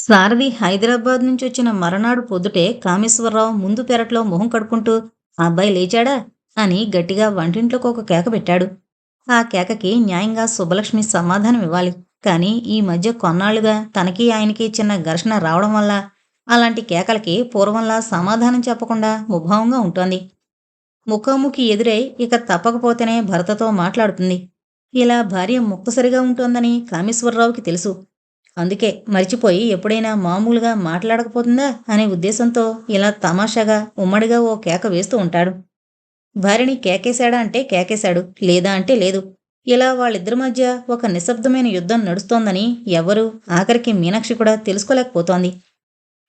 సారథి హైదరాబాద్ నుంచి వచ్చిన మరనాడు పొద్దుటే కామేశ్వరరావు ముందు పెరట్లో మొహం కడుక్కుంటూ అబ్బాయి లేచాడా? అని గట్టిగా వంటింట్లోకి ఒక కేక పెట్టాడు. ఆ కేకకి న్యాయంగా సుబ్బలక్ష్మి సమాధానం ఇవ్వాలి. కానీ ఈ మధ్య కొన్నాళ్ళుగా తనకి ఆయనకి చిన్న ఘర్షణ రావడం వల్ల అలాంటి కేకలకి పూర్వంలా సమాధానం చెప్పకుండా ముభావంగా ఉంటోంది. ముఖాముఖి ఎదురై ఇక తప్పకపోతేనే భర్తతో మాట్లాడుతుంది. ఇలా భార్య ముక్తసరిగా ఉంటోందని కామేశ్వరరావుకి తెలుసు. అందుకే మర్చిపోయి ఎప్పుడైనా మామూలుగా మాట్లాడకపోతుందా అనే ఉద్దేశంతో ఇలా తమాషాగా ఉమ్మడిగా ఓ కేక వేస్తూ ఉంటాడు. భార్యని కేకేశాడా అంటే కేకేశాడు లేదా అంటే లేదు. ఇలా వాళ్ళిద్దరి మధ్య ఒక నిశ్శబ్దమైన యుద్ధం నడుస్తోందని ఎవరు ఆఖరికి మీనాక్షి కూడా తెలుసుకోలేకపోతోంది.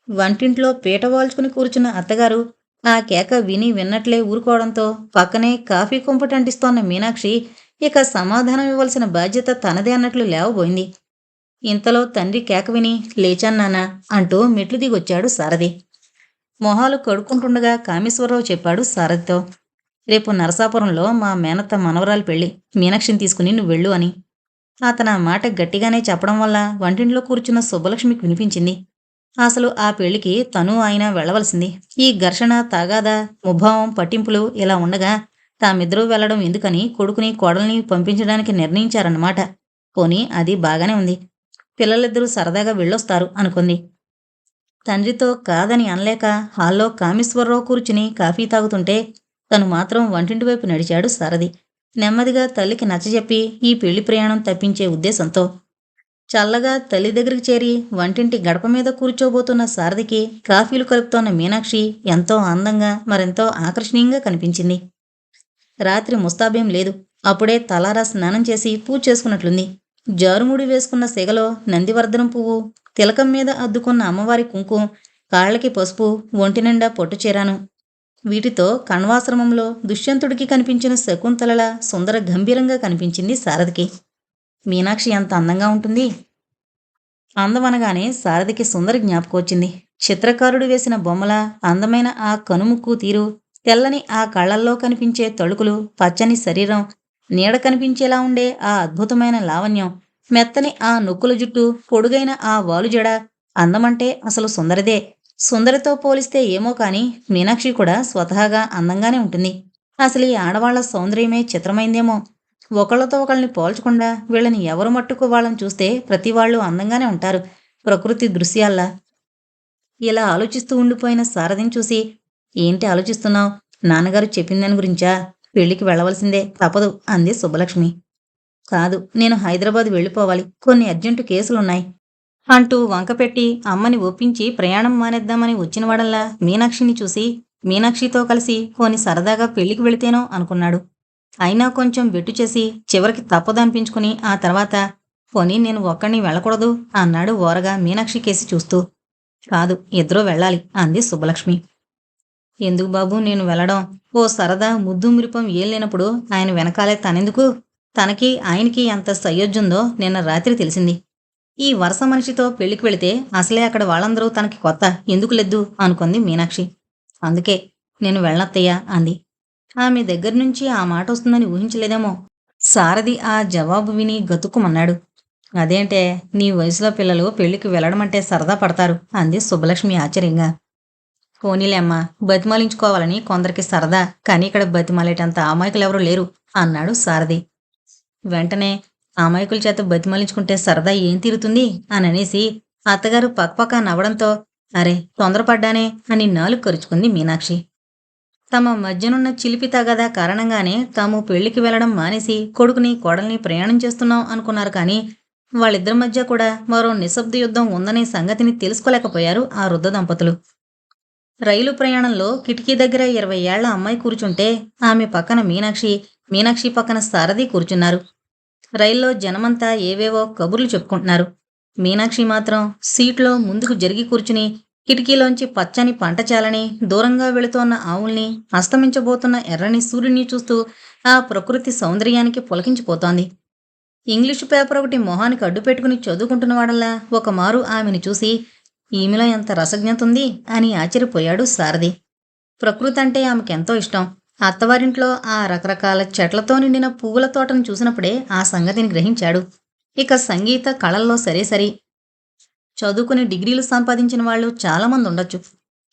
వంటింట్లో పీట వాల్చుకుని కూర్చున్న అత్తగారు ఆ కేక విని విన్నట్లే ఊరుకోవడంతో పక్కనే కాఫీ కుంపటంటిస్తోన్న మీనాక్షి ఇక సమాధానం ఇవ్వాల్సిన బాధ్యత తనదే అన్నట్లు లేవబోయింది. ఇంతలో తండ్రి కేక విని లేచాన్నానా అంటూ మెట్లు దిగొచ్చాడు సారథి. మొహాలు కడుక్కుంటుండగా కామేశ్వరరావు చెప్పాడు సారథితో రేపు నరసాపురంలో మా మేనత్త మనవరాలు పెళ్ళి. మీనాక్షిని తీసుకుని నువ్వు వెళ్ళు అని. అతను ఆ మాట గట్టిగానే చెప్పడం వల్ల వంటింట్లో కూర్చున్న సుబ్బలక్ష్మికి వినిపించింది. అసలు ఆ పెళ్ళికి తను ఆయన వెళ్ళవలసింది. ఈ ఘర్షణ తగాదా ముభావం పట్టింపులు ఇలా ఉండగా తామిద్దరూ వెళ్ళడం ఎందుకని కొడుకుని కోడల్ని పంపించడానికి నిర్ణయించారన్నమాట. పోనీ అది బాగానే ఉంది. పిల్లలిద్దరూ సరదాగా వెళ్ళొస్తారు అనుకుంది. తండ్రితో కాదని అనలేక హాల్లో కామేశ్వరరావు కూర్చుని కాఫీ తాగుతుంటే తను మాత్రం వంటింటి వైపు నడిచాడు సారథి. నెమ్మదిగా తల్లికి నచ్చజెప్పి ఈ పెళ్ళి ప్రయాణం తప్పించే ఉద్దేశంతో. చల్లగా తల్లి దగ్గరికి చేరి వంటింటి గడప మీద కూర్చోబోతున్న సారథికి కాఫీలు కలుపుతోన్న మీనాక్షి ఎంతో అందంగా మరెంతో ఆకర్షణీయంగా కనిపించింది. రాత్రి ముస్తాబేం లేదు. అప్పుడే తలారా స్నానం చేసి పూజ చేసుకున్నట్లుంది. జారుముడి వేసుకున్న సెగలో నందివర్ధనం పువ్వు తిలకం మీద అద్దుకున్న అమ్మవారి కుంకుమ కాళ్ళకి పసుపు ఒంటి నిండా పొట్టు చేరాను. వీటితో కణ్వాశ్రమంలో దుష్యంతుడికి కనిపించిన శకుంతలలా సుందర గంభీరంగా కనిపించింది సారథికి మీనాక్షి ఎంత అందంగా ఉంటుంది. అందమనగానే సారథికి సుందర జ్ఞాపకం వచ్చింది. చిత్రకారుడు వేసిన బొమ్మల అందమైన ఆ కనుముక్కు తీరు తెల్లని ఆ కళ్ళల్లో కనిపించే తళుకులు పచ్చని శరీరం నీడ కనిపించేలా ఉండే ఆ అద్భుతమైన లావణ్యం మెత్తని ఆ నొక్కుల జుట్టు పొడుగైన ఆ వాలుజడ అందమంటే అసలు సుందరదే. సుందరితో పోలిస్తే ఏమో కాని మీనాక్షి కూడా స్వతహాగా అందంగానే ఉంటుంది. అసలు ఈ ఆడవాళ్ళ సౌందర్యమే చిత్రమైందేమో. ఒకళ్ళతో ఒకళ్ళని పోల్చకుండా వీళ్ళని ఎవరు మట్టుకు వాళ్ళని చూస్తే ప్రతి వాళ్ళు అందంగానే ఉంటారు ప్రకృతి దృశ్యాల్లా. ఇలా ఆలోచిస్తూ ఉండిపోయిన సారథిని చూసి ఏంటి ఆలోచిస్తున్నావు? నాన్నగారు చెప్పిందని గురించా? పెళ్ళికి వెళ్ళవలసిందే తప్పదు అంది సుబ్బలక్ష్మి. కాదు నేను హైదరాబాద్ వెళ్ళిపోవాలి. కొన్ని అర్జెంటు కేసులున్నాయి. అంటూ వంకపెట్టి అమ్మని ఒప్పించి ప్రయాణం మానేద్దామని వచ్చినవాడల్లా మీనాక్షిని చూసి మీనాక్షితో కలిసి కొన్ని సరదాగా పెళ్ళికి వెళితేనో అనుకున్నాడు. అయినా కొంచెం వెట్టు చేసి చివరికి తప్పదనిపించుకుని ఆ తర్వాత పోనీ నేను ఒక్కడిని వెళ్ళకూడదు అన్నాడు ఓరగా మీనాక్షి కేసి చూస్తూ. కాదు ఇద్దరూ వెళ్ళాలి అంది సుబ్బలక్ష్మి. ఎందుకు బాబు నేను వెళ్ళడం? ఓ సరదా ముద్దు మురిపం ఏం లేనప్పుడు ఆయన వెనకాలే తనెందుకు? తనకి ఆయనకి ఎంత సయోధ్యుందో నిన్న రాత్రి తెలిసింది. ఈ వరుస మనిషితో పెళ్ళికి వెళితే అసలే అక్కడ వాళ్ళందరూ తనకి కొత్త ఎందుకు లెద్దు? అనుకుంది మీనాక్షి. అందుకే నేను వెళ్ళనత్తయ్యా అంది. ఆమె దగ్గర నుంచి ఆ మాట వస్తుందని ఊహించలేదేమో. సారథి ఆ జవాబు విని గతుక్కుమన్నాడు. అదేంటే నీ వయసులో పిల్లలు పెళ్ళికి వెళ్ళడమంటే సరదా పడతారు అంది సుబ్బలక్ష్మి ఆశ్చర్యంగా. పోనీలేమ్మా బతిమాలించుకోవాలని కొందరికి సరదా కానీ ఇక్కడ బతిమాలేటంత అమాయకులు ఎవరూ లేరు అన్నాడు సారథి. వెంటనే అమాయకుల చేత బతిమాలించుకుంటే సరదా ఏం తీరుతుంది అని అనేసి అత్తగారు పక్కపక్క నవ్వడంతో అరే తొందరపడ్డానే అని నాలుగు కరుచుకుంది మీనాక్షి. తమ మధ్యనున్న చిలిపి తగదా కారణంగానే తాము పెళ్ళికి వెళ్ళడం మానేసి కొడుకుని కోడల్ని ప్రయాణం చేస్తున్నాం అనుకున్నారు కానీ వాళ్ళిద్దరి మధ్య కూడా మరో నిశ్శబ్ద యుద్ధం ఉందనే సంగతిని తెలుసుకోలేకపోయారు ఆ వృద్ధ దంపతులు. రైలు ప్రయాణంలో కిటికీ దగ్గర ఇరవై ఏళ్ళ అమ్మాయి కూర్చుంటే ఆమె పక్కన మీనాక్షి మీనాక్షి పక్కన సారథి కూర్చున్నారు. రైల్లో జనమంతా ఏవేవో కబుర్లు చెప్పుకుంటున్నారు. మీనాక్షి మాత్రం సీట్లో ముందుకు జరిగి కూర్చుని కిటికీలోంచి పచ్చని పంట చాలని దూరంగా వెళుతోన్న ఆవుల్ని అస్తమించబోతున్న ఎర్రని సూర్యుని చూస్తూ ఆ ప్రకృతి సౌందర్యానికి పులకించిపోతోంది. ఇంగ్లీషు పేపర్ ఒకటి మొహానికి అడ్డు పెట్టుకుని చదువుకుంటున్న వాడల్లా ఒక మారు ఆమెను చూసి ఈమెలో ఎంత రసజ్ఞత ఉంది అని ఆశ్చర్యపోయాడు సారథి. ప్రకృతి అంటే ఆమెకెంతో ఇష్టం. అత్తవారింట్లో ఆ రకరకాల చెట్లతో నిండిన పువ్వుల తోటను చూసినప్పుడే ఆ సంగతిని గ్రహించాడు. ఇక సంగీత కళల్లో సరే సరి. చదువుకుని డిగ్రీలు సంపాదించిన వాళ్ళు చాలామంది ఉండొచ్చు.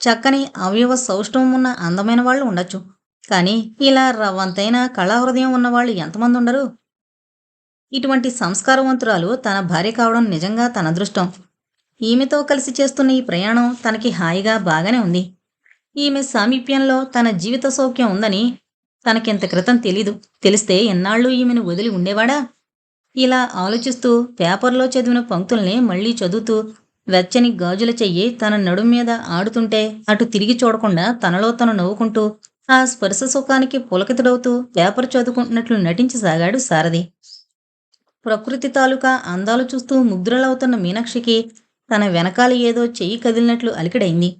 చక్కని అవయవ సౌష్ఠవం ఉన్న అందమైన వాళ్ళు ఉండొచ్చు. కానీ ఇలా రవ్వంతైన కళాహృదయం ఉన్నవాళ్ళు ఎంతమంది ఉండరు? ఇటువంటి సంస్కారవంతురాలు తన భార్య కావడం నిజంగా తన అదృష్టం. ఈమెతో కలిసి చేస్తున్న ఈ ప్రయాణం తనకి హాయిగా బాగానే ఉంది. ఈమె సామీప్యంలో తన జీవిత సౌఖ్యం ఉందని తనకింత క్రితం తెలీదు. తెలిస్తే ఎన్నాళ్ళు ఈమెను వదిలి ఉండేవాడా? ఇలా ఆలోచిస్తూ పేపర్లో చదివిన పంక్తుల్ని మళ్ళీ చదువుతూ వెచ్చని గాజుల చెయ్యి తన నడుం మీద ఆడుతుంటే అటు తిరిగి చూడకుండా తనలో తను నవ్వుకుంటూ ఆ స్పర్శ సుఖానికి పులకితుడవుతూ పేపర్ చదువుకుంటున్నట్లు నటించసాగాడు సారథి. ప్రకృతి తాలూకా అందాలు చూస్తూ ముగ్ధురలవుతున్న మీనాక్షికి తన వెనకాల ఏదో చెయ్యి కదిలినట్లు అలికిడైంది.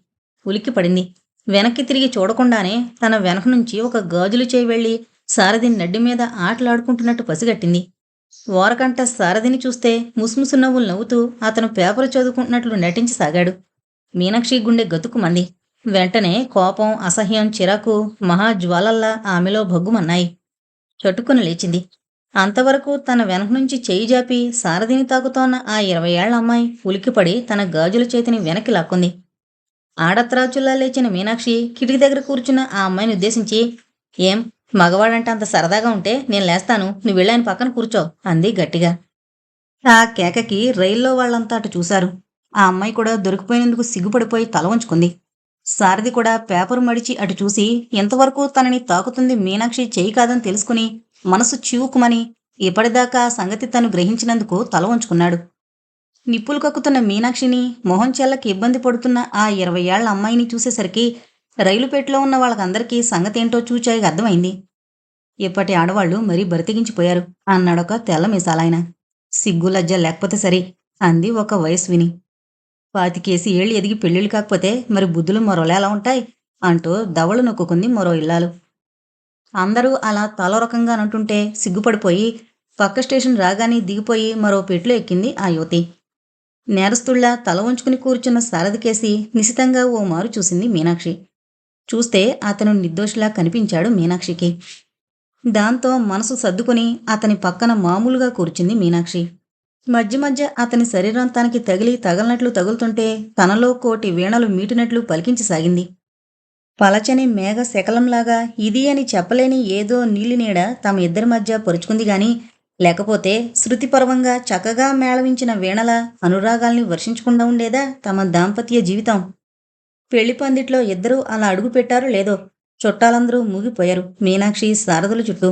ఉలిక్కి పడింది. వెనక్కి తిరిగి చూడకుండానే తన వెనక నుంచి ఒక గాజులు చేయి వెళ్ళి సారథిని నడ్డి మీద ఆటలాడుకుంటున్నట్టు పసిగట్టింది. ఓరకంట సారథిని చూస్తే ముసుముసు నవ్వులు నవ్వుతూ అతను పేపర్ చదువుకుంటున్నట్లు నటించసాగాడు మీనాక్షి గుండె గతుకుమంది. వెంటనే కోపం అసహ్యం చిరాకు మహాజ్వాలల్లా ఆమెలో భగ్గుమన్నాయి. చట్టుకుని లేచింది. అంతవరకు తన వెనక నుంచి చేయి జాపి సారథిని తాకుతోన్న ఆ ఇరవై ఏళ్ళ అమ్మాయి ఉలిక్కిపడి తన గాజుల చేతిని వెనక్కి లాక్కుంది. ఆడత్రాచుల్లా లేచిన మీనాక్షి కిటికీ దగ్గర కూర్చున్న ఆ అమ్మాయిని ఉద్దేశించి ఏం మగవాడంటే అంత సరదాగా ఉంటే నేను లేస్తాను నువ్వు వెళ్ళాయని పక్కన కూర్చో అంది గట్టిగా. ఆ కేకకి రైల్లో వాళ్ళంతా అటు చూశారు. ఆ అమ్మాయి కూడా దొరికిపోయినందుకు సిగ్గుపడిపోయి తల ఉంచుకుంది సారథి కూడా పేపర్ మడిచి అటు చూసి ఇంతవరకు తనని తాకుతుంది మీనాక్షి చేయి కాదని తెలుసుకుని మనసు చివుకుమని ఇప్పటిదాకా సంగతి తను గ్రహించినందుకు తల వంచుకున్నాడు. నిప్పులు కక్కుతున్న మీనాక్షిని మొహం చెల్లకి ఇబ్బంది పడుతున్న ఆ ఇరవై ఏళ్ళ అమ్మాయిని చూసేసరికి రైలుపేటలో ఉన్న వాళ్ళకందరికీ సంగతేంటో చూచాయి అర్థమైంది. ఇప్పటి ఆడవాళ్ళు మరీ బరితెగించిపోయారు అన్నాడొక తెల్ల మిసాలాయన. సిగ్గు లేకపోతే సరే అంది ఒక వయసు విని. పాతికేసి ఏళ్ళు ఎదిగి పెళ్ళిళ్ళు కాకపోతే మరి బుద్ధులు మరోలా ఎలా ఉంటాయి? అంటూ దవళ నొక్కుంది మరో ఇల్లాలు. అందరూ అలా తల రకంగా అంటుంటే సిగ్గుపడిపోయి పక్క స్టేషన్ రాగానే దిగిపోయి మరో పెట్లో ఎక్కింది ఆ యువతి. నేరస్తుళ్ళా తల ఉంచుకుని కూర్చున్న సారథికేసి నిశితంగా ఓ మారు చూసింది మీనాక్షి. చూస్తే అతను నిర్దోషిలా కనిపించాడు మీనాక్షికి. దాంతో మనసు సర్దుకుని అతని పక్కన మామూలుగా కూర్చుంది మీనాక్షి. మధ్య మధ్య అతని శరీరం తనకి తగిలి తగలనట్లు తగులుతుంటే తనలో కోటి వీణలు మీటినట్లు పలికించసాగింది. పలచని మేఘ శకలంలాగా ఇది అని చెప్పలేని ఏదో నీలి నీడ తమ ఇద్దరి మధ్య పరుచుకుంది గాని లేకపోతే శృతిపర్వంగా చక్కగా మేళవించిన వీణల అనురాగాల్ని వర్షించకుండా ఉండేదా తమ దాంపత్య జీవితం? పెళ్ళి పందిట్లో ఇద్దరూ అలా అడుగుపెట్టారో లేదో చుట్టాలందరూ మూగిపోయారు మీనాక్షి సారథుల చుట్టూ.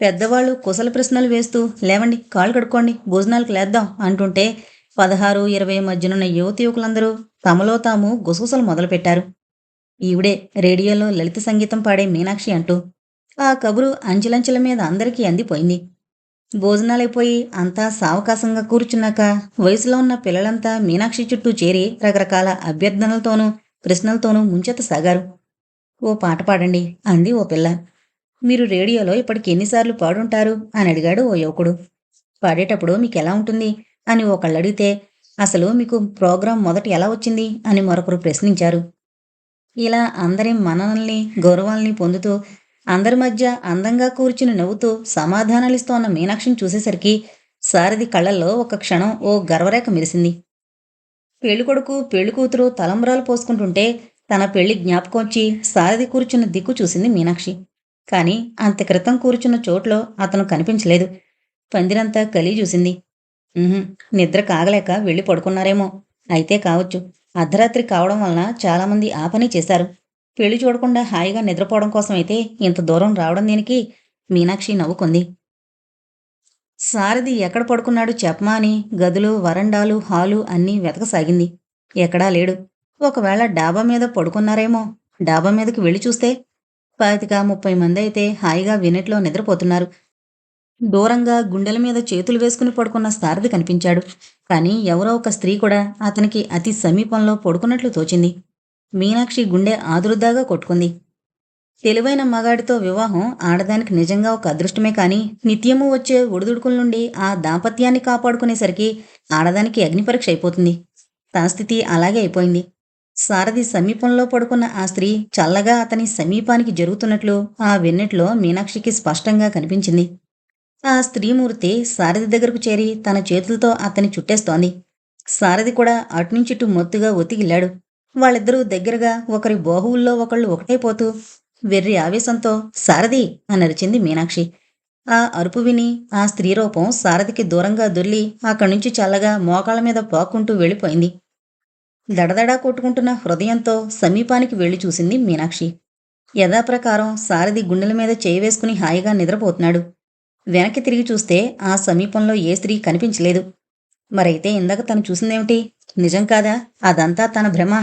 పెద్దవాళ్ళు కుశల ప్రశ్నలు వేస్తూ లేవండి కాళ్ళు కడుక్కోండి భోజనాలకు లేద్దాం అంటుంటే పదహారు ఇరవై మధ్యనున్న యువతి యువకులందరూ తమలో తాము గుసగుసలు మొదలుపెట్టారు. ఈవిడే రేడియోలో లలిత సంగీతం పాడే మీనాక్షి అంటూ ఆ కబురు అంచెలంచెల మీద అందరికీ అందిపోయింది. భోజనాలైపోయి అంతా సావకాశంగా కూర్చున్నాక వయసులో ఉన్న పిల్లలంతా మీనాక్షి చుట్టూ చేరి రకరకాల అభ్యర్థనలతోనూ ప్రశ్నలతోనూ ముంచెత్తసాగారు ఓ పాట పాడండి అంది ఓ పిల్ల. మీరు రేడియోలో ఇప్పటికి ఎన్నిసార్లు పాడుంటారు అని అడిగాడు ఓ యువకుడు. పాడేటప్పుడు మీకు ఎలా ఉంటుంది అని ఒకళ్ళు అడిగితే అసలు మీకు ప్రోగ్రాం మొదట ఎలా వచ్చింది అని మరొకరు ప్రశ్నించారు. ఇలా అందరి మననల్ని గౌరవాల్ని పొందుతూ అందరి మధ్య అందంగా కూర్చుని నవ్వుతూ సమాధానాలిస్తోన్న మీనాక్షిని చూసేసరికి సారథి కళ్ళల్లో ఒక క్షణం ఓ గర్వరేఖ మెరిసింది. పెళ్ళికొడుకు పెళ్ళికూతురు తలంబరాలు పోసుకుంటుంటే తన పెళ్ళి జ్ఞాపకం వచ్చి సారథి కూర్చున్న దిక్కు చూసింది మీనాక్షి. కాని అంత క్రితం కూర్చున్న చోట్లో అతను కనిపించలేదు. పందిరంతా కలి చూసింది. నిద్ర కాగలేక వెళ్ళి పడుకున్నారేమో. అయితే కావచ్చు. అర్ధరాత్రి కావడం వలన చాలామంది ఆ పని చేశారు. పెళ్ళి చూడకుండా హాయిగా నిద్రపోవడం కోసం అయితే ఇంత దూరం రావడం దీనికి మీనాక్షి నవ్వుకుంది. సారథి ఎక్కడ పడుకున్నాడు చెప్పమా అని గదులు వరండాలు హాలు అన్నీ వెతకసాగింది. ఎక్కడా లేడు. ఒకవేళ డాబా మీద పడుకున్నారేమో డాబా మీదకి వెళ్ళి చూస్తే పాతిక ముప్పై మంది అయితే హాయిగా వినెట్లో నిద్రపోతున్నారు. దూరంగా గుండెల మీద చేతులు వేసుకుని పడుకున్న సారథి కనిపించాడు. కానీ ఎవరో ఒక స్త్రీ కూడా అతనికి అతి సమీపంలో పడుకున్నట్లు తోచింది. మీనాక్షి గుండె ఆదురుదాగా కొట్టుకుంది. తెలివైన మగాడితో వివాహం ఆడదానికి నిజంగా ఒక అదృష్టమే కానీ నిత్యము వచ్చే ఒడిదుడుకుల నుండి ఆ దాంపత్యాన్ని కాపాడుకునేసరికి ఆడదానికి అగ్నిపరీక్ష అయిపోతుంది. తన స్థితి అలాగే అయిపోయింది. సారథి సమీపంలో పడుకున్న ఆ స్త్రీ చల్లగా అతని సమీపానికి జరుగుతున్నట్లు ఆ వెన్నెట్లో మీనాక్షికి స్పష్టంగా కనిపించింది. ఆ స్త్రీమూర్తి సారథి దగ్గరకు చేరి తన చేతులతో అతని చుట్టేస్తోంది. సారథి కూడా అటునుంచిటు మొత్తుగా ఒత్తిగిల్లాడు వాళ్ళిద్దరూ దగ్గరగా ఒకరి బాహువుల్లో ఒకళ్ళు ఒకటైపోతూ వెర్రి ఆవేశంతో సారథి! అని అరిచింది మీనాక్షి. ఆ అరుపు విని ఆ స్త్రీ రూపం సారథికి దూరంగా దొర్లి అక్కడి నుంచి చల్లగా మోకాళ్ళ మీద పాక్కుంటూ వెళ్ళిపోయింది. దడదడా కొట్టుకుంటున్న హృదయంతో సమీపానికి వెళ్ళి చూసింది మీనాక్షి. యథాప్రకారం సారథి గుండెల మీద చేయి వేసుకుని హాయిగా నిద్రపోతున్నాడు. వెనక్కి తిరిగి చూస్తే ఆ సమీపంలో ఏ స్త్రీ కనిపించలేదు. మరైతే ఇందాక తను చూసిందేమిటి? నిజం కాదా? అదంతా తన భ్రమ.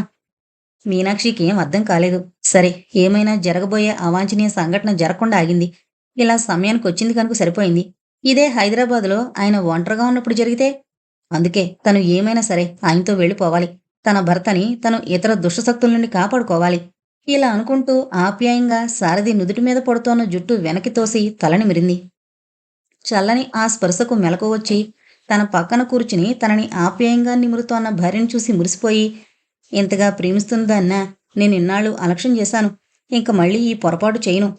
మీనాక్షికి ఏం అర్థం కాలేదు. సరే ఏమైనా జరగబోయే అవాంఛనీయ సంఘటన జరగకుండా ఆగింది. ఇలా సమయానికి వచ్చింది కనుక సరిపోయింది. ఇదే హైదరాబాద్లో ఆయన ఒంటరిగా ఉన్నప్పుడు జరిగితే? అందుకే తను ఏమైనా సరే ఆయనతో వెళ్ళిపోవాలి. తన భర్తని తను ఇతర దుష్టశక్తుల నుండి కాపాడుకోవాలి. ఇలా అనుకుంటూ ఆప్యాయంగా సారథి నుదుటి మీద పడుతోన్న జుట్టు వెనక్కి తోసి తలని మిరింది. చల్లని ఆ స్పర్శకు మెలకు వచ్చి తన పక్కన కూర్చుని తనని ఆప్యాయంగా నిమురుతోన్న భార్యను చూసి మురిసిపోయి ఇంతగా ప్రేమిస్తుందన్నా నేను ఇన్నాళ్ళు అలక్ష్యం చేశాను. ఇంక మళ్ళీ ఈ పొరపాటు చేయను.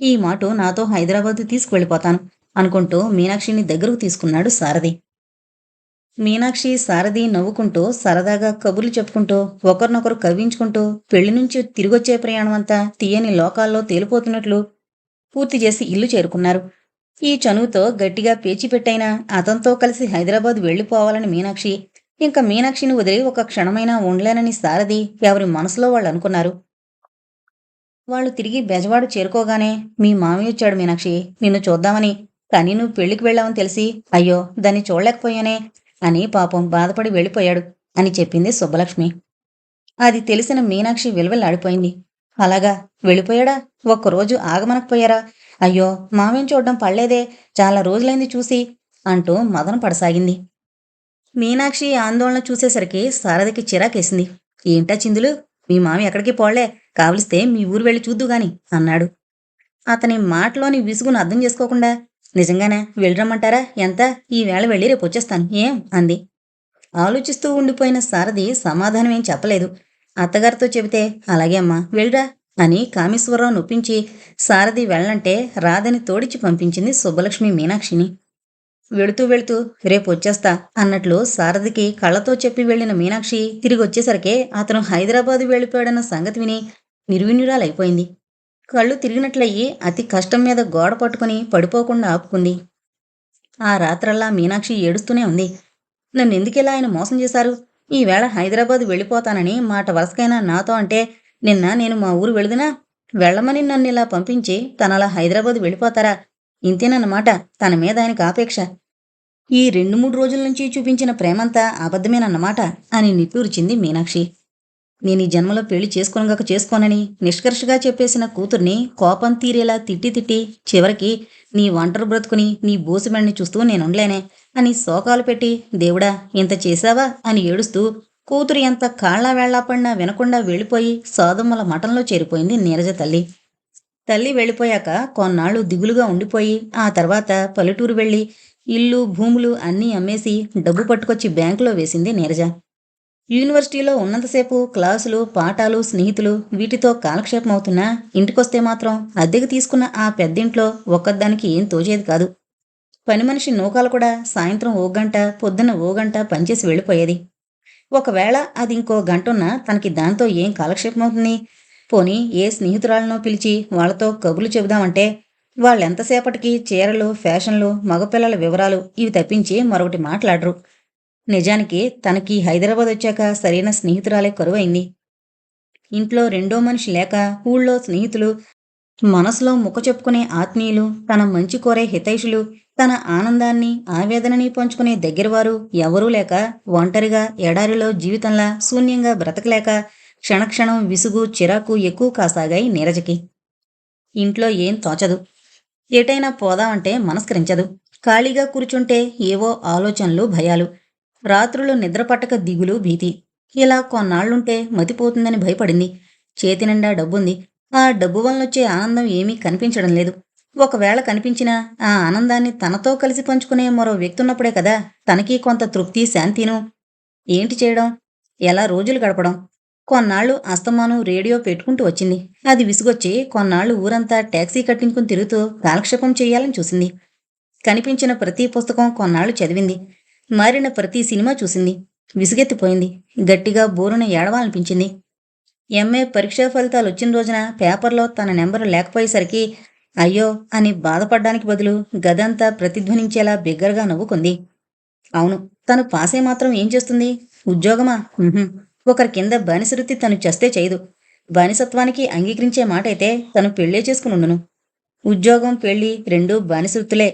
ఈ మాట నాతో హైదరాబాద్ తీసుకువెళ్ళిపోతాను అనుకుంటూ మీనాక్షిని దగ్గరకు తీసుకున్నాడు సారథి. మీనాక్షి సారథి నవ్వుకుంటూ సరదాగా కబుర్లు చెప్పుకుంటూ ఒకరినొకరు కవ్వించుకుంటూ పెళ్ళి నుంచి తిరిగొచ్చే ప్రయాణం అంతా తీయని లోకాల్లో తేలిపోతున్నట్లు పూర్తి చేసి ఇల్లు చేరుకున్నారు. ఈ చనువుతో గట్టిగా పేచిపెట్టైనా అతనితో కలిసి హైదరాబాద్ వెళ్ళిపోవాలని మీనాక్షి. ఇంకా మీనాక్షిని వదిలి ఒక క్షణమైనా ఉండలేనని సారథి ఎవరి మనసులో వాళ్ళు అనుకున్నారు. వాళ్ళు తిరిగి బెజవాడు చేరుకోగానే మీ మామయ్య వచ్చాడు మీనాక్షి. నిన్ను చూద్దామని. కానీ నువ్వు పెళ్ళికి వెళ్ళావని తెలిసి అయ్యో దాన్ని చూడలేకపోయానే అని పాపం బాధపడి వెళ్ళిపోయాడు అని చెప్పింది సుబ్బలక్ష్మి. అది తెలిసిన మీనాక్షి విలువలాడిపోయింది అలాగా వెళ్ళిపోయాడా? ఒక్కరోజు ఆగమనకపోయారా? అయ్యో మావేం చూడడం పడలేదే చాలా రోజులైంది చూసి అంటూ మదన పడసాగింది. మీనాక్షి ఆందోళన చూసేసరికి సారథికి చిరాకేసింది. ఏంటా చిందులు? మీ మామి ఎక్కడికి పోలే కావలిస్తే మీ ఊరు వెళ్ళి చూద్దు గాని అన్నాడు. అతని మాటలోని విసుగును అర్థం చేసుకోకుండా నిజంగానే వెళ్ళిరమ్మంటారా? ఎంత? ఈవేళ వెళ్ళి రేపు వచ్చేస్తాను ఏం? అంది. ఆలోచిస్తూ ఉండిపోయిన సారథి సమాధానం ఏం చెప్పలేదు. అత్తగారితో చెబితే అలాగే అమ్మా వెళ్ళరా. అని కామేశ్వరరావు నొప్పించి సారథి వెళ్ళంటే రాధని తోడిచి పంపించింది సుబ్బలక్ష్మి మీనాక్షిని. వెళుతూ వెళుతూ రేపు వచ్చేస్తా అన్నట్లు సారథికి కళ్ళతో చెప్పి వెళ్ళిన మీనాక్షి తిరిగి వచ్చేసరికే అతను హైదరాబాదు వెళ్ళిపోయాడన్న సంగతి విని నిర్విన్యురాలైపోయింది. కళ్ళు తిరిగినట్లయి అతి కష్టం మీద గోడ పట్టుకుని పడిపోకుండా ఆపుకుంది. ఆ రాత్రల్లా మీనాక్షి ఏడుస్తూనే ఉంది. నన్ను ఎందుకెలా ఆయన మోసం చేశారు? ఈవేళ హైదరాబాద్ వెళ్ళిపోతానని మాట వరసకైనా నాతో అంటే నిన్న నేను మా ఊరు వెళుదునా? వెళ్ళమని నన్ను ఇలా పంపించి తనలా హైదరాబాద్ వెళ్ళిపోతారా? ఇంతేనన్నమాట తన మీద ఆయనకు ఆపేక్ష. ఈ రెండు మూడు రోజుల నుంచి చూపించిన ప్రేమంతా అబద్ధమేనన్నమాట అని నిట్టూర్చింది మీనాక్షి. నేను ఈ జన్మలో పెళ్ళి చేసుకొనగాక చేసుకోనని నిష్కర్షగా చెప్పేసిన కూతుర్ని కోపం తీరేలా తిట్టి తిట్టి చివరికి నీ ఒంటరి బ్రతుకుని నీ బోసిమణ్ణి చూస్తూ నేనుండలేనే అని శోకాలు పెట్టి దేవుడా ఇంత చేశావా? అని ఏడుస్తూ కూతురు ఎంత కాళ్ళ వేళ్ళా పడినా వినకుండా వెళ్ళిపోయి సోదమ్మల మఠంలో చేరిపోయింది నీరజ తల్లి. తల్లి వెళ్ళిపోయాక కొన్నాళ్ళు దిగులుగా ఉండిపోయి ఆ తర్వాత పల్లెటూరు వెళ్ళి ఇల్లు భూములు అన్నీ అమ్మేసి డబ్బు పట్టుకొచ్చి బ్యాంకులో వేసింది నీరజ. యూనివర్సిటీలో ఉన్నంతసేపు క్లాసులు పాఠాలు స్నేహితులు వీటితో కాలక్షేపం అవుతున్నా ఇంటికొస్తే మాత్రం అద్దెకు తీసుకున్న ఆ పెద్దింట్లో ఒక్కదానికి ఏం తోచేది కాదు. పని మనిషి నూకాలు కూడా సాయంత్రం ఓ గంట పొద్దున్న ఓ గంట పనిచేసి వెళ్ళిపోయేది. ఒకవేళ అది ఇంకో గంటున్న తనకి దాంతో ఏం కాలక్షేపం అవుతుంది? పోనీ ఏ స్నేహితురాలనో పిలిచి వాళ్ళతో కబుర్లు చెబుదామంటే వాళ్ళెంతసేపటికి చీరలు ఫ్యాషన్లు మగపిల్లల వివరాలు ఇవి తప్పించి మరొకటి మాట్లాడరు. నిజానికి తనకి హైదరాబాద్ వచ్చాక సరైన స్నేహితురాలే కరువైంది. ఇంట్లో రెండో మనిషి లేక ఊళ్ళో స్నేహితులు మనసులో ముఖ చెప్పుకునే ఆత్మీయులు తన మంచి కోరే హితైషులు తన ఆనందాన్ని ఆవేదనని పంచుకునే దగ్గరవారు ఎవరూ లేక ఒంటరిగా ఎడారిలో జీవితంలా శూన్యంగా బ్రతకలేక క్షణక్షణం విసుగు చిరాకు ఎక్కువ కాసాగాయి నీరజకి. ఇంట్లో ఏం తోచదు. ఎటైనా పోదామంటే మనస్కరించదు. ఖాళీగా కూర్చుంటే ఏవో ఆలోచనలు భయాలు. రాత్రులు నిద్రపట్టక దిగులు భీతి. ఇలా కొన్నాళ్ళుంటే మతిపోతుందని భయపడింది. చేతినిండా డబ్బుంది. ఆ డబ్బు వల్లొచ్చే ఆనందం ఏమీ కనిపించడం లేదు. ఒకవేళ కనిపించినా ఆ ఆనందాన్ని తనతో కలిసి పంచుకునే మరో వ్యక్తి ఉన్నప్పుడే కదా తనకి కొంత తృప్తి శాంతిను. ఏంటి చేయడం? ఎలా రోజులు గడపడం? కొన్నాళ్ళు అస్తమానం రేడియో పెట్టుకుంటూ వచ్చింది. అది విసుగొచ్చి కొన్నాళ్ళు ఊరంతా ట్యాక్సీ కట్టించుకుని తిరుగుతూ కాలక్షేపం చేయాలని చూసింది. కనిపించిన ప్రతి పుస్తకం కొన్నాళ్ళు చదివింది. మారిన ప్రతి సినిమా చూసింది. విసుగెత్తిపోయింది. గట్టిగా బోరున ఏడవాలనిపించింది. ఎంఏ పరీక్షా ఫలితాలు వచ్చిన రోజున పేపర్లో తన నెంబరు లేకపోయేసరికి అయ్యో అని బాధపడ్డానికి బదులు గదంతా ప్రతిధ్వనించేలా బిగ్గరగా నవ్వుకుంది. అవును తను పాసే మాత్రం ఏం చేస్తుంది? ఉద్యోగమా? ఒకరి కింద బానిసృత్తి తను చేస్తే చేయదు. బానిసత్వానికి అంగీకరించే మాట అయితే తను చేసుకుని చేసుకునుండును. ఉద్యోగం పెళ్ళి రెండూ బానిసృత్తులే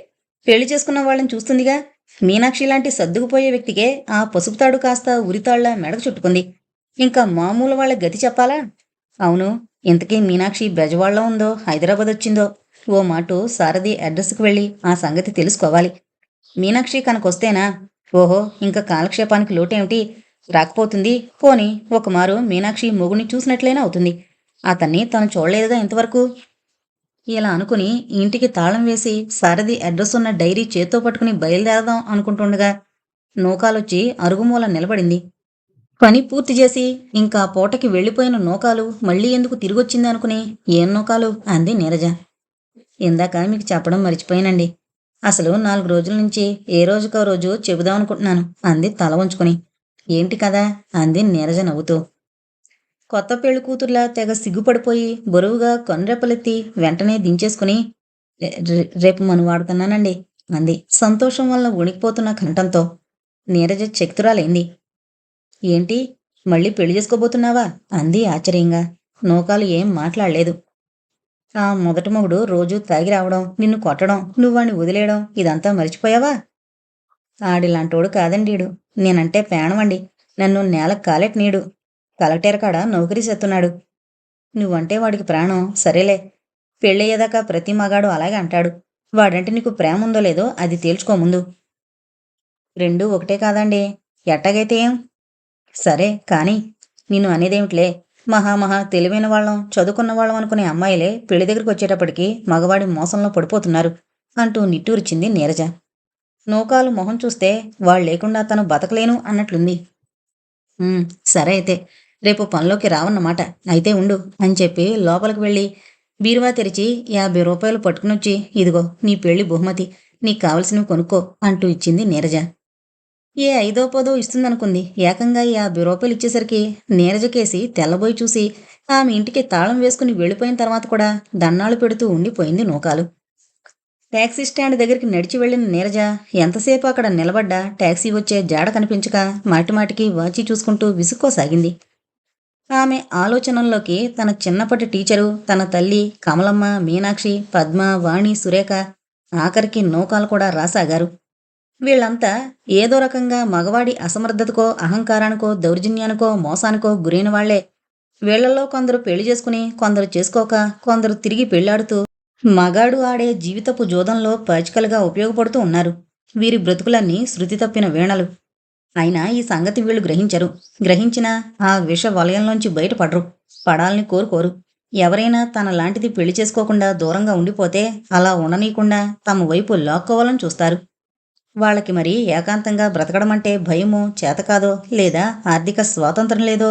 పెళ్ళి చేసుకున్న వాళ్ళని చూస్తుందిగా? మీనాక్షి లాంటి సర్దుకుపోయే వ్యక్తికే ఆ పసుపుతాడు కాస్త ఉరితాళ్ళ మెడకు చుట్టుకుంది. ఇంకా మామూలు వాళ్ళ గతి చెప్పాలా? అవును ఇంతకీ మీనాక్షి బెజవాళ్ళలో ఉందో హైదరాబాద్ వచ్చిందో? ఓ మాటు సారథి అడ్రస్కి వెళ్ళి ఆ సంగతి తెలుసుకోవాలి. మీనాక్షి కనకొస్తేనా? ఓహో ఇంకా కాలక్షేపానికి లోటేమిటి? రాకపోతుంది. పోని ఒకమారు మీనాక్షి మొగుని చూసినట్లయినా అవుతుంది. అతన్ని తను చూడలేదుగా ఇంతవరకు? ఇలా అనుకుని ఇంటికి తాళం వేసి సారథి అడ్రస్ ఉన్న డైరీ చేత్తో పట్టుకుని బయలుదేరదాం అనుకుంటుండగా నూకాలొచ్చి అరుగుమూల నిలబడింది. పని పూర్తి చేసి ఇంకా పూటకి వెళ్ళిపోయిన నూకాలు మళ్ళీ ఎందుకు తిరిగొచ్చింది అనుకుని ఏం నూకాలు? అంది నీరజ. ఇందాక మీకు చెప్పడం మర్చిపోయానండి. అసలు నాలుగు రోజుల నుంచి ఏ రోజుకో రోజు చెబుదాం అనుకుంటున్నాను. అంది తల ఉంచుకుని ఏంటి కదా అంది నీరజ నవ్వుతూ. కొత్త పెళ్ళి కూతుర్లా తెగ సిగ్గుపడిపోయి బరువుగా కొనరెప్పలెత్తి వెంటనే దించేసుకుని "రే- రేపు మను వాడుతున్నానండి అంది. సంతోషం వల్ల వణికిపోతున్న కంఠంతో నీరజ చక్తురాలైంది. ఏంటి? మళ్ళీ పెళ్ళి చేసుకోబోతున్నావా? అంది ఆశ్చర్యంగా. నూకాలు ఏం మాట్లాడలేదు. ఆ మొదటి మొగుడు రోజు తాగి రావడం నిన్ను కొట్టడం నువ్వాణ్ణి వదిలేయడం ఇదంతా మర్చిపోయావా? ఆడిలాంటోడు కాదండీడు నేనంటే పేణమండి నన్ను నేల కాలెట్ నీడు కలెక్టర్ కాడ నౌకరీ చేస్తున్నాడు. నువ్వంటే వాడికి ప్రాణం. సరేలే. పెళ్ళయ్యేదాకా ప్రతి మగాడు అలాగే అంటాడు. వాడంటే నీకు ప్రేమ ఉందో లేదో అది తేల్చుకో ముందు. రెండూ ఒకటే కాదండి. ఎట్టాగైతే ఏం? సరే కానీ నిన్ను అనేదేమిట్లే? మహామహా తెలివైన వాళ్ళం చదువుకున్న వాళ్ళం అనుకునే అమ్మాయిలే పెళ్ళి దగ్గరికి వచ్చేటప్పటికి మగవాడి మోసంలో పడిపోతున్నారు అంటూ నిట్టూరిచింది నీరజ. నూకాలు మొహం చూస్తే వాళ్ళు లేకుండా తను బతకలేను అన్నట్లుంది. సరే అయితే రేపు పనిలోకి రావన్నమాట. అయితే ఉండు అని చెప్పి లోపలికి వెళ్ళి బీరువా తెరిచి యాభై రూపాయలు పట్టుకునొచ్చి ఇదిగో నీ పెళ్ళి బహుమతి. నీకు కావలసినవి కొనుక్కో అంటూ ఇచ్చింది నీరజ. ఏ ఐదో పదో ఇస్తుందనుకుంది. ఏకంగా యాభై రూపాయలు ఇచ్చేసరికి నీరజకేసి తెల్లబోయి చూసి ఆమె ఇంటికి తాళం వేసుకుని వెళ్ళిపోయిన తర్వాత కూడా దన్నాలు పెడుతూ ఉండిపోయింది నూకాలు. ట్యాక్సీ స్టాండ్ దగ్గరికి నడిచి వెళ్ళిన నీరజ ఎంతసేపు అక్కడ నిలబడ్డా టాక్సీ వచ్చే జాడ కనిపించక మాటిమాటికి వాచి చూసుకుంటూ విసుక్కోసాగింది. ఆమె ఆలోచనల్లోకి తన చిన్నప్పటి టీచరు తన తల్లి కమలమ్మ మీనాక్షి పద్మ వాణి సురేఖ ఆఖరికి నూకాలు కూడా రాసాగారు. వీళ్ళంతా ఏదో రకంగా మగవాడి అసమర్థతకో అహంకారానికో దౌర్జన్యానికో మోసానికో గురైన వాళ్ళే. వీళ్ళలో కొందరు పెళ్ళి చేసుకుని కొందరు చేసుకోక కొందరు తిరిగి పెళ్ళాడుతూ మగాడు ఆడే జీవితపు జోదంలో పాచికలుగా ఉపయోగపడుతూ ఉన్నారు. వీరి బ్రతుకులన్నీ శృతి తప్పిన వీణలు. అయినా ఈ సంగతి వీళ్ళు గ్రహించరు. గ్రహించినా ఆ విష వలయంలోంచి బయటపడరు. పడాలని కోరుకోరు. ఎవరైనా తన లాంటిది పెళ్ళి చేసుకోకుండా దూరంగా ఉండిపోతే అలా ఉండనీయకుండా తమ వైపు లాక్కోవాలని చూస్తారు. వాళ్ళకి మరి ఏకాంతంగా బ్రతకడం అంటే భయమో చేతకాదో లేదా ఆర్థిక స్వాతంత్రం లేదో?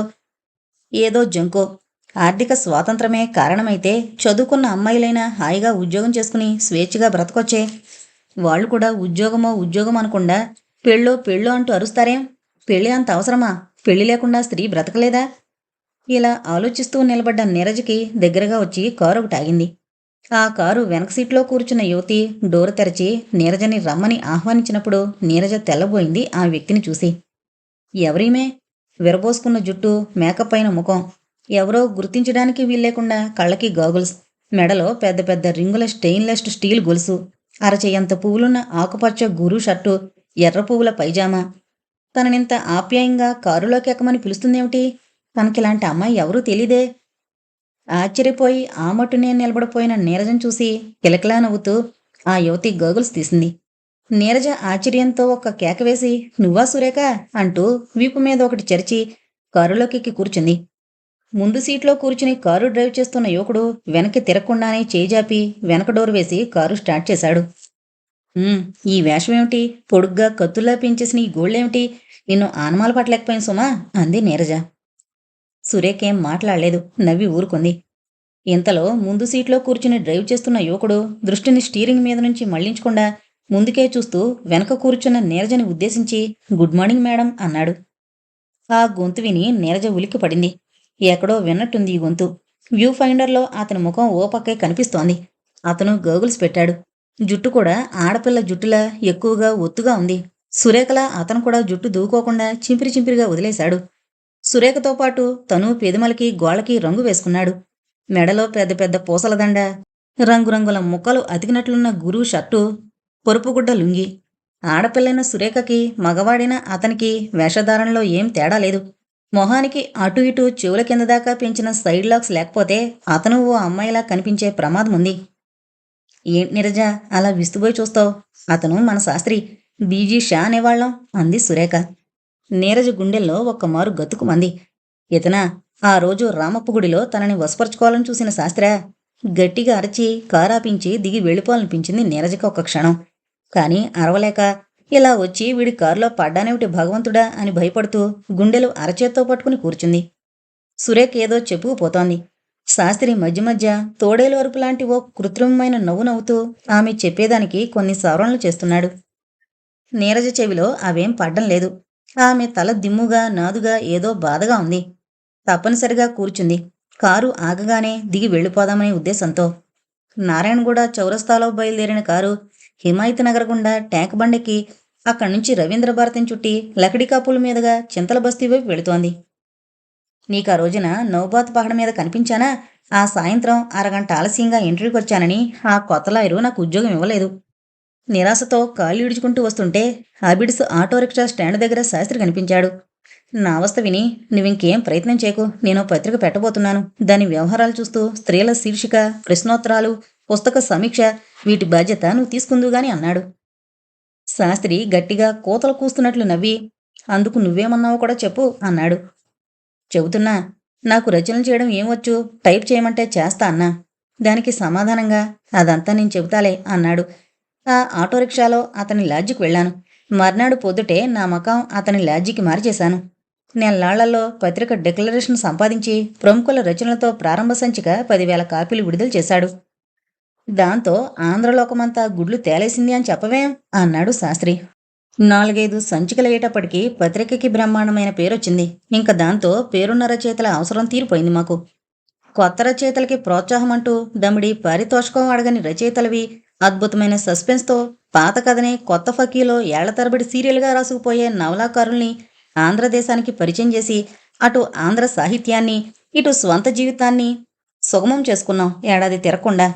ఏదో జంకో. ఆర్థిక స్వాతంత్రమే కారణమైతే చదువుకున్న అమ్మాయిలైనా హాయిగా ఉద్యోగం చేసుకుని స్వేచ్ఛగా బ్రతకొచ్చే. వాళ్ళు కూడా ఉద్యోగమో ఉద్యోగం అనకుండా పెళ్ళో పెళ్ళో అంటూ అరుస్తారేం? పెళ్ళి అంత అవసరమా? పెళ్ళి లేకుండా స్త్రీ బ్రతకలేదా? ఇలా ఆలోచిస్తూ నిలబడ్డ నీరజకి దగ్గరగా వచ్చి కారు ఒకటి ఆగింది. ఆ కారు వెనక సీట్లో కూర్చున్న యువతి డోర్ తెరచి నీరజని రమ్మని ఆహ్వానించినప్పుడు నీరజ తెల్లబోయింది ఆ వ్యక్తిని చూసి. ఎవరీమే? విరబోసుకున్న జుట్టు మేకప్ అయిన ముఖం. ఎవరో గుర్తించడానికి వీల్లేకుండా కళ్ళకి గాగుల్స్. మెడలో పెద్ద పెద్ద రింగుల స్టెయిన్లెస్ స్టీల్ గొలుసు. అరచేయంత పువ్వులున్న ఆకుపచ్చ గురు షర్టు ఎర్ర పువ్వుల పైజామా. తననింత ఆప్యాయంగా కారులోకి ఎక్కమని పిలుస్తుందేమిటి? తనకిలాంటి అమ్మాయి ఎవరూ తెలీదే. ఆశ్చర్యపోయి ఆ మట్టునే నిలబడిపోయిన నీరజం చూసి కిలకిలా నవ్వుతూ ఆ యువతి గోగుల్స్ తీసింది. నీరజ ఆశ్చర్యంతో ఒక కేక వేసి నువ్వా సురేఖ? అంటూ వీపు మీద ఒకటి చరిచి కారులోకి కూర్చుంది. ముందు సీట్లో కూర్చుని కారు డ్రైవ్ చేస్తున్న యువకుడు వెనక్కి తిరగకుండానే చేజాపి వెనక డోర్ వేసి కారు స్టార్ట్ చేశాడు. ఈ వేషం ఏమిటి? పొడుగ్గా కత్తుల్లా పెంచేసిన ఈ గోళ్ళేమిటి? నిన్ను ఆనమాలు పట్టలేకపోయిన సుమా అంది నీరజ. సురేఖేం మాట్లాడలేదు. నవ్వి ఊరుకుంది. ఇంతలో ముందు సీట్లో కూర్చుని డ్రైవ్ చేస్తున్న యువకుడు దృష్టిని స్టీరింగ్ మీద నుంచి మళ్ళించకుండా ముందుకే చూస్తూ వెనక కూర్చున్న నీరజని ఉద్దేశించి గుడ్ మార్నింగ్ మేడం అన్నాడు. ఆ గొంతు విని నీరజ ఉలిక్కి పడింది ఎక్కడో విన్నట్టుంది ఈ గొంతు. వ్యూ ఫైండర్లో అతని ముఖం ఓ పక్కే కనిపిస్తోంది. అతను గోగుల్స్ పెట్టాడు. జుట్టు కూడా ఆడపిల్ల జుట్టులా ఎక్కువగా ఒత్తుగా ఉంది. సురేఖలా అతను కూడా జుట్టు దూకోకుండా చింపిరి చింపిరిగా వదిలేశాడు. సురేఖతో పాటు తను పెదిమలకి గోళ్ళకి రంగు వేసుకున్నాడు. మెడలో పెద్ద పెద్ద పూసల దండ రంగురంగుల ముక్కలు అతికినట్లున్న గురువు షర్టు పొరుపుగుడ్డ లుంగి. ఆడపిల్లైన సురేఖకి మగవాడిన అతనికి వేషధారణలో ఏం తేడా లేదు. మొహానికి అటు ఇటు చెవుల కింద దాకా పెంచిన సైడ్ లాక్స్ లేకపోతే అతను ఓ అమ్మాయిలా కనిపించే ప్రమాదం ఉంది. ఏంటి నిరజ అలా విస్తుపోయి చూస్తావు? అతను మన శాస్త్రి. బీజీ షా అనేవాళ్ళం అంది సురేఖ. నీరజ గుండెల్లో ఒక్కమారు గతుకుమంది. ఇతనా ఆ రోజు రామప్ప గుడిలో తనని వశపరుచుకోవాలని చూసిన శాస్త్ర గట్టిగా అరచి కారాపించి దిగి వెళ్ళిపోవాలనిపించింది నీరజకి ఒక క్షణం. కాని అరవలేక ఇలా వచ్చి వీడి కారులో పడ్డానేమిటి భగవంతుడా అని భయపడుతూ గుండెలు అరచేత్తో పట్టుకుని కూర్చుంది. సురేఖ ఏదో చెప్పుకుపోతోంది. శాస్త్రి మధ్య మధ్య తోడేలు అరుపు లాంటి ఓ కృత్రిమమైన నవ్వు నవ్వుతూ ఆమె చెప్పేదానికి కొన్ని సవరణలు చేస్తున్నాడు. నీరజ చెవిలో అవేం పడ్డం లేదు. ఆమె తల దిమ్ముగా నాదుగా ఏదో బాధగా ఉంది. తప్పనిసరిగా కూర్చుంది. కారు ఆగగానే దిగి వెళ్ళిపోదామనే ఉద్దేశంతో. నారాయణగూడ చౌరస్తాలో బయలుదేరిన కారు హిమాయత్ నగర్ గుండా ట్యాంక్ బండకి అక్కడి నుంచి రవీంద్ర భారతిని చుట్టి లకడికాపుల మీదుగా చింతల బస్తీ వైపు వెళుతోంది. నీకు ఆ రోజున నౌబాత్ పహడ మీద కనిపించానా? ఆ సాయంత్రం అరగంట ఆలస్యంగా ఇంటర్వ్యూకి వచ్చానని ఆ కొత్త లాయరు నాకు ఉద్యోగం ఇవ్వలేదు. నిరాశతో కాళ్ళు ఇడుచుకుంటూ వస్తుంటే హాబిడ్స్ ఆటో రిక్షా స్టాండ్ దగ్గర శాస్త్రి కనిపించాడు. నా అవస్థ విని నువ్వింకేం ప్రయత్నం చేయకు. నేను పత్రిక పెట్టబోతున్నాను. దాని వ్యవహారాలు చూస్తూ స్త్రీల శీర్షిక ప్రశ్నోత్తరాలు పుస్తక సమీక్ష వీటి బాధ్యత నువ్వు తీసుకుందుగాని అన్నాడు. శాస్త్రి గట్టిగా కోతలు కూస్తున్నట్లు నవ్వి అందుకు నువ్వేమన్నావో కూడా చెప్పు అన్నాడు. చెబుతున్నా నాకు రచనలు చేయడం ఏమొచ్చు టైప్ చేయమంటే చేస్తా అన్నా. దానికి సమాధానంగా అదంతా నేను చెబుతాలే అన్నాడు. ఆ ఆటో రిక్షాలో అతని లాడ్జికి వెళ్ళాను. మర్నాడు పొద్దుటే నా మకాం అతని లాడ్జికి మార్చేశాను. నెల్లాళ్ళలో పత్రిక డిక్లరేషన్ సంపాదించి ప్రముఖుల రచనలతో ప్రారంభ సంచిక పదివేల కాపీలు విడుదల చేశాడు. దాంతో ఆంధ్రలోకమంతా గుడ్లు తేలేసింది అని చెప్పవేం అన్నాడు శాస్త్రి. నాలుగైదు సంచికలయ్యేటప్పటికీ పత్రికకి బ్రహ్మాండమైన పేరొచ్చింది ఇంకా దాంతో పేరున్న రచయితల అవసరం తీరిపోయింది మాకు. కొత్త రచయితలకి ప్రోత్సాహం అంటూ దమిడి పారితోషకం అడగని రచయితలవి అద్భుతమైన సస్పెన్స్తో పాత కథని కొత్త ఫకీలో ఏళ్ళ తరబడి సీరియల్గా రాసుకుపోయే నవలాకారుల్ని ఆంధ్రదేశానికి పరిచయం చేసి అటు ఆంధ్ర సాహిత్యాన్ని ఇటు స్వంత జీవితాన్ని సుగమం చేసుకున్నాం ఏడాది తిరగకుండా.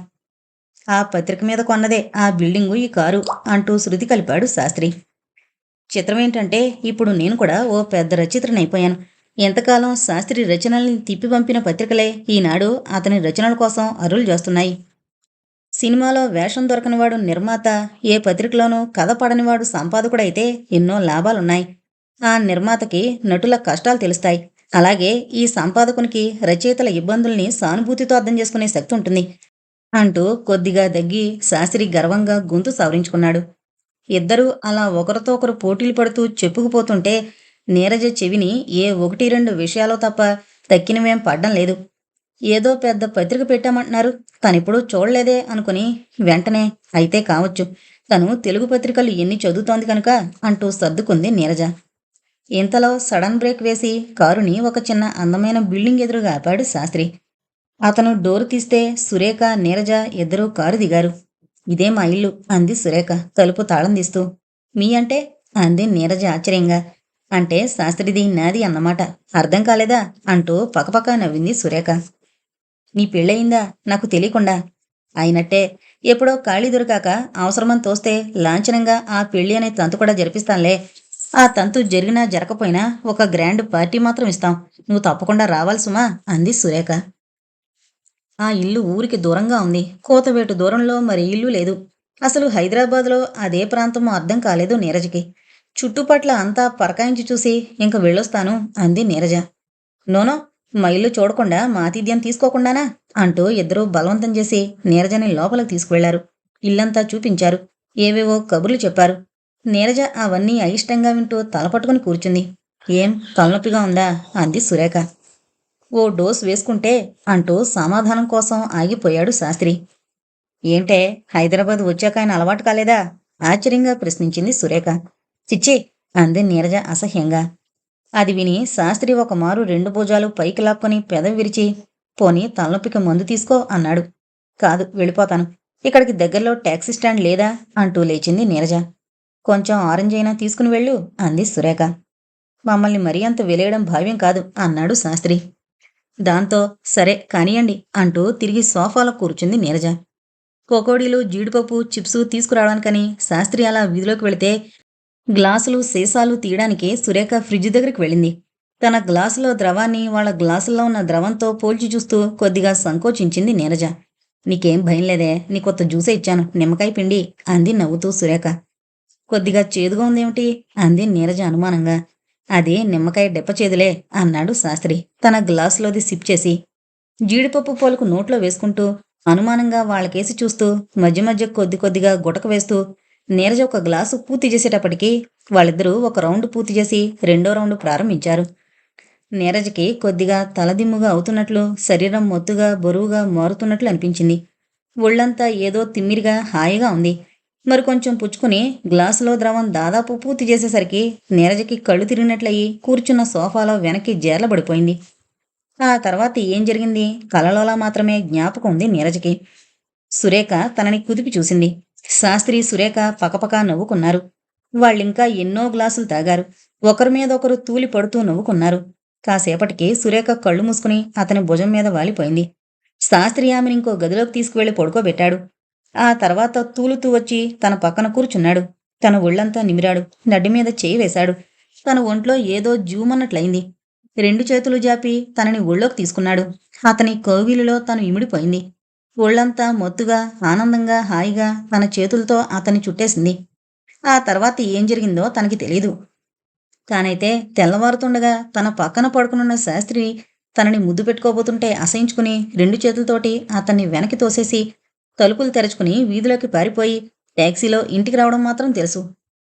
ఆ పత్రిక మీద కొన్నదే ఆ బిల్డింగు ఈ కారు అంటూ శృతి కలిపాడు శాస్త్రి. చిత్రం ఏంటంటే ఇప్పుడు నేను కూడా ఓ పెద్ద రచయిత్రనైపోయాను ఎంతకాలం శాస్త్రి రచనల్ని తిప్పి పంపిన పత్రికలే ఈనాడు అతని రచనల కోసం అరులు చేస్తున్నాయి. సినిమాలో వేషం దొరకనివాడు నిర్మాత ఏ పత్రికలోనూ కథ పడనివాడు సంపాదకుడైతే ఎన్నో లాభాలున్నాయి. ఆ నిర్మాతకి నటుల కష్టాలు తెలుస్తాయి. అలాగే ఈ సంపాదకునికి రచయితల ఇబ్బందుల్ని సానుభూతితో అర్థం చేసుకునే శక్తి ఉంటుంది. అంటూ కొద్దిగా దగ్గి శాస్త్రి గర్వంగా గొంతు సవరించుకున్నాడు. ఇద్దరూ అలా ఒకరితో ఒకరు పోటీలు పడుతూ చెప్పుకుపోతుంటే నీరజ చెవిని ఏ ఒకటి రెండు విషయాలో తప్ప తక్కినవేం పడ్డం లేదు. ఏదో పెద్ద పత్రిక పెట్టామంటున్నారు. తనిప్పుడు చూడలేదే అనుకుని వెంటనే అయితే కావచ్చు. తను తెలుగు పత్రికలు ఎన్ని చదువుతోంది కనుక అంటూ సర్దుకుంది నీరజ. ఇంతలో సడన్ బ్రేక్ వేసి కారుని ఒక చిన్న అందమైన బిల్డింగ్ ఎదురుగా ఆపాడు శాస్త్రి. అతను డోరు తీస్తే సురేఖ నీరజ ఇద్దరూ కారు దిగారు. ఇదే మా ఇల్లు అంది సురేఖ తలుపు తాళం తీస్తూ. మీ అంటే? అంది నీరజ ఆశ్చర్యంగా. అంటే శాస్త్రిది నాది అన్నమాట. అర్థం కాలేదా? అంటూ పకపక నవ్వింది సురేఖ. నీ పెళ్ళయిందా? నాకు తెలియకుండా. అయినట్టే ఎప్పుడో ఖాళీ దొరికాక అవసరమని తోస్తే లాంఛనంగా ఆ పెళ్ళి అనే తంతు కూడా జరిపిస్తాంలే ఆ తంతు జరిగినా జరగపోయినా ఒక గ్రాండ్ పార్టీ మాత్రం ఇస్తాం. నువ్వు తప్పకుండా రావాలి సుమా అంది సురేఖ. ఆ ఇల్లు ఊరికి దూరంగా ఉంది. కోతవేటు దూరంలో మరి ఇల్లు లేదు. అసలు హైదరాబాద్లో అదే ప్రాంతమో అర్థం కాలేదు నీరజకి. చుట్టుపట్ల అంతా పరకాయించి చూసి ఇంక వెళ్ళొస్తాను అంది నీరజ. నోనో మా ఇల్లు చూడకుండా మా ఆతిథ్యం తీసుకోకుండానా? అంటూ ఇద్దరూ బలవంతం చేసి నీరజని లోపలికి తీసుకువెళ్ళారు. ఇల్లంతా చూపించారు. ఏవేవో కబుర్లు చెప్పారు. నీరజ అవన్నీ అయిష్టంగా వింటూ తలపట్టుకుని కూర్చుంది. ఏం తలనొప్పిగా ఉందా? అంది సురేఖ. ఓ డోస్ వేసుకుంటే అంటూ సమాధానం కోసం ఆగిపోయాడు శాస్త్రి. ఏంటే? హైదరాబాద్ వచ్చాక ఆయన అలవాటు కాలేదా? ఆశ్చర్యంగా ప్రశ్నించింది సురేఖ. చిచ్చి! అంది నీరజ అసహ్యంగా. అది విని శాస్త్రి ఒక మారు రెండు భుజాలు పైకి లాక్కొని పెదవి విరిచి పోనీ తలనొప్పికి మందు తీసుకో అన్నాడు. కాదు వెళ్ళిపోతాను. ఇక్కడికి దగ్గరలో టాక్సీ స్టాండ్ లేదా? అంటూ లేచింది నీరజ. కొంచెం ఆరెంజ్ అయినా తీసుకుని వెళ్ళు అంది సురేఖ. మమ్మల్ని మరీ అంత వెలేయడం భావ్యం కాదు అన్నాడు శాస్త్రి. దాంతో సరే కానియండి అంటూ తిరిగి సోఫాలో కూర్చుంది నీరజ. పకోడీలు జీడిపప్పు చిప్సు తీసుకురావడానికని శాస్త్రి అలా వీధిలోకి వెళితే గ్లాసులు సీసాలు తీయడానికి సురేఖ ఫ్రిడ్జ్ దగ్గరికి వెళ్ళింది. తన గ్లాసులో ద్రవాన్ని వాళ్ళ గ్లాసుల్లో ఉన్న ద్రవంతో పోల్చి చూస్తూ కొద్దిగా సంకోచించింది నీరజ. నీకేం భయం లేదే నీ కొత్త జ్యూసే ఇచ్చాను నిమ్మకాయ పిండి అంది నవ్వుతూ సురేఖ. కొద్దిగా చేదుగా ఉందేమిటి? అంది నీరజ అనుమానంగా. అది నిమ్మకాయ డెప్ప చేదులే అన్నాడు శాస్త్రి. తన గ్లాసులోది సిప్ చేసి జీడిపప్పు పోలకు నోట్లో వేసుకుంటూ అనుమానంగా వాళ్ళకేసి చూస్తూ మధ్య మధ్య కొద్ది కొద్దిగా గుటక వేస్తూ నీరజ ఒక గ్లాసు పూర్తి చేసేటప్పటికి వాళ్ళిద్దరూ ఒక రౌండ్ పూర్తి చేసి రెండో రౌండ్ ప్రారంభించారు. నీరజకి కొద్దిగా తలదిమ్ముగా అవుతున్నట్లు శరీరం మొత్తుగా బరువుగా మారుతున్నట్లు అనిపించింది. ఒళ్ళంతా ఏదో తిమ్మిరిగా హాయిగా ఉంది. మరి కొంచెం పుచ్చుకుని గ్లాసులో ద్రవం దాదాపు పూర్తి చేసేసరికి నీరజకి కళ్ళు తిరిగినట్లయి కూర్చున్న సోఫాలో వెనక్కి జేర్లబడిపోయింది ఆ తర్వాత ఏం జరిగింది? కలలోలా మాత్రమే జ్ఞాపకం ఉంది నీరజకి. సురేఖ తనని కుదిపి చూసింది. శాస్త్రి సురేఖ పకపక నవ్వుకున్నారు. వాళ్ళింకా ఎన్నో గ్లాసులు తాగారు. ఒకరి మీద ఒకరు తూలి పడుతూ నవ్వుకున్నారు. కాసేపటికి సురేఖ కళ్ళు మూసుకుని అతని భుజం మీద వాలిపోయింది. శాస్త్రి ఆమెను ఇంకో గదిలోకి తీసుకువెళ్ళి పడుకోబెట్టాడు. ఆ తర్వాత తూలుతూ వచ్చి తన పక్కన కూర్చున్నాడు. తన ఒళ్ళంతా నిమిరాడు. నడ్డి మీద చేయి వేశాడు. తన ఒంట్లో ఏదో జూమన్నట్లయింది. రెండు చేతులు జాపి తనని ఒళ్ళోకి తీసుకున్నాడు. అతని కోవిలులో తను ఇమిడిపోయింది. ఒళ్ళంతా మొత్తుగా ఆనందంగా హాయిగా తన చేతులతో అతన్ని చుట్టేసింది. ఆ తర్వాత ఏం జరిగిందో తనకి తెలీదు. కానైతే తెల్లవారుతుండగా తన పక్కన పడుకునున్న శాస్త్రి తనని ముద్దు పెట్టుకోబోతుంటే అసహించుకుని రెండు చేతులతోటి అతన్ని వెనక్కి తోసేసి తలుపులు తెరుచుకుని వీధిలోకి పారిపోయి టాక్సీలో ఇంటికి రావడం మాత్రం తెలుసు.